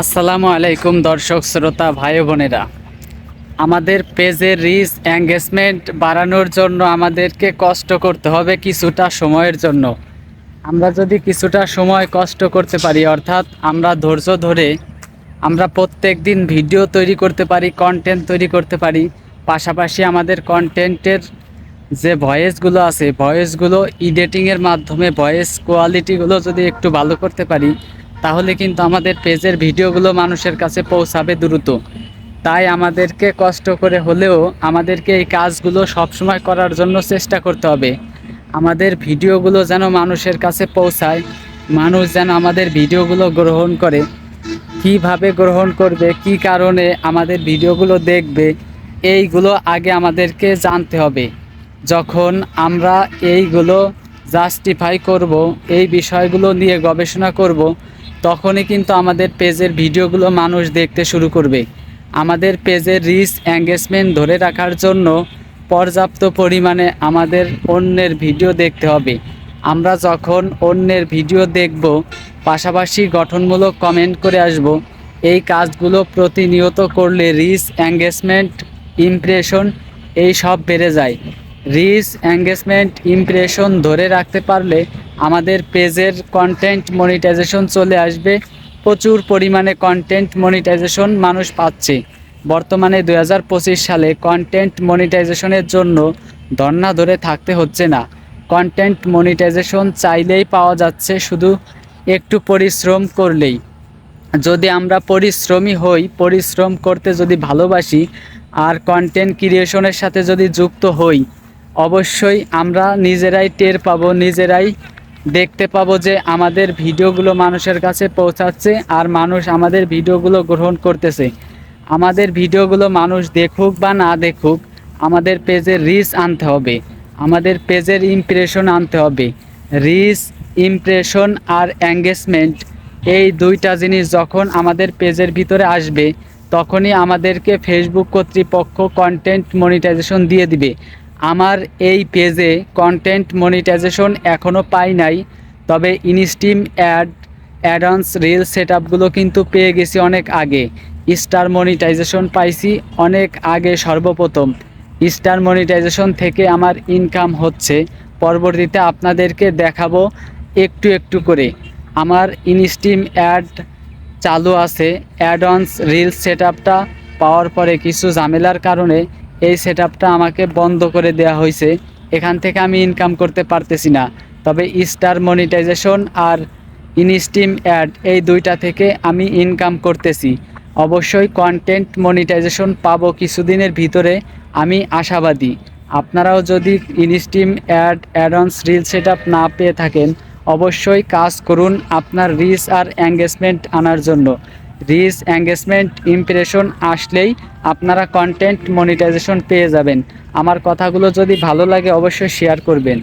আসসালামু আলাইকুম দর্শক, শ্রোতা, ভাই বোনেরা। আমাদের পেজের রিচ এঙ্গেজমেন্ট বাড়ানোর জন্য আমাদেরকে কষ্ট করতে হবে কিছুটা সময়ের জন্য। আমরা যদি কিছুটা সময় কষ্ট করতে পারি, অর্থাৎ আমরা ধৈর্য ধরে আমরা প্রত্যেক দিন ভিডিও তৈরি করতে পারি কন্টেন্ট তৈরি করতে পারি, পাশাপাশি আমাদের কন্টেন্টের যে ভয়েসগুলো আছে, ভয়েসগুলো এডিটিংয়ের মাধ্যমে, ভয়েস কোয়ালিটিগুলো যদি একটু ভালো করতে পারি তাহলে কিন্তু আমাদের পেজের ভিডিওগুলো মানুষের কাছে পৌঁছাবে দ্রুত। তাই আমাদেরকে কষ্ট করে হলেও আমাদেরকে এই কাজগুলো সবসময় করার জন্য চেষ্টা করতে হবে। আমাদের ভিডিওগুলো যেন মানুষের কাছে পৌঁছায়, মানুষ যেন আমাদের ভিডিওগুলো গ্রহণ করে। কীভাবে গ্রহণ করবে, কি কারণে আমাদের ভিডিওগুলো দেখবে, এইগুলো আগে আমাদেরকে জানতে হবে। যখন আমরা এইগুলো জাস্টিফাই করব, এই বিষয়গুলো নিয়ে গবেষণা করব তখনই কিন্তু আমাদের পেজের ভিডিওগুলো মানুষ দেখতে শুরু করবে। আমাদের পেজের রিচ এঙ্গেজমেন্ট ধরে রাখার জন্য পর্যাপ্ত পরিমাণে আমাদের অন্যের ভিডিও দেখতে হবে। আমরা যখন অন্যের ভিডিও দেখব, পাশাপাশি গঠনমূলক কমেন্ট করে আসব, এই কাজগুলো প্রতিনিয়ত করলে রিচ এঙ্গেজমেন্ট ইমপ্রেশন এই সব বেড়ে যায়। রিচ এঙ্গেজমেন্ট ইমপ্রেশন ধরে রাখতে পারলে আমাদের পেজের কন্টেন্ট মনিটাইজেশন চলে আসবে। প্রচুর পরিমাণে কন্টেন্ট মনিটাইজেশন মানুষ পাচ্ছে। বর্তমানে দু হাজার পঁচিশ সালে কন্টেন্ট মনিটাইজেশনের জন্য ধর্না ধরে থাকতে হচ্ছে না। কন্টেন্ট মনিটাইজেশন চাইলেই পাওয়া যাচ্ছে শুধু একটু পরিশ্রম করলেই। যদি আমরা পরিশ্রমী হই, পরিশ্রম করতে যদি ভালোবাসি আর কন্টেন্ট ক্রিয়েশনের সাথে যদি যুক্ত হই, অবশ্যই আমরা নিজেরাই টের পাবো, নিজেরাই দেখতে পাবো যে আমাদের ভিডিওগুলো মানুষের কাছে পৌঁছাচ্ছে আর মানুষ আমাদের ভিডিওগুলো গ্রহণ করতেছে। আমাদের ভিডিওগুলো মানুষ দেখুক বা না দেখুক, আমাদের পেজের রিচ আনতে হবে। আমাদের পেজের ইমপ্রেশন আনতে হবে। রিচ ইমপ্রেশন আর এঙ্গেজমেন্ট এই দুইটা জিনিস যখন আমাদের পেজের ভিতরে আসবে, তখনই আমাদেরকে ফেসবুক কর্তৃপক্ষ কন্টেন্ট মনিটাইজেশন দিয়ে দিবে। আমার এই পেজে কন্টেন্ট মনিটাইজেশন এখনও পাই নাই, তবে instream ad advance reel set আপগুলো কিন্তু পেয়ে গেছি অনেক আগে। স্টার মনিটাইজেশন পাইছি অনেক আগে সর্বপ্রথম। স্টার মনিটাইজেশন থেকে আমার ইনকাম হচ্ছে। পরবর্তীতে আপনাদেরকে দেখাবো একটু একটু করে। আমার ইনস্টিম অ্যাড চালু আছে অ্যাডভান্স রিল সেট পাওয়ার পরে কিছু ঝামেলার কারণে এই সেট আমাকে বন্ধ করে দেওয়া হয়েছে। এখান থেকে আমি ইনকাম করতে পারতেছি না। তবে স্টার মনিটাইজেশন আর ইনস্টিম অ্যাড এই দুইটা থেকে আমি ইনকাম করতেছি। অবশ্যই কন্টেন্ট মনিটাইজেশন পাবো কিছুদিনের ভিতরে, আমি আশাবাদী। আপনারাও যদি instream ad advance reel set না পেয়ে থাকেন, অবশ্যই কাজ করুন আপনার রিচ আর এঙ্গেজমেন্ট আনার জন্য। রিচ এঙ্গেজমেন্ট ইমপ্রেশন আসলেই আপনারা কন্টেন্ট মনিটাইজেশন পেয়ে যাবেন। আমার কথাগুলো যদি ভালো লাগে অবশ্যই শেয়ার করবেন।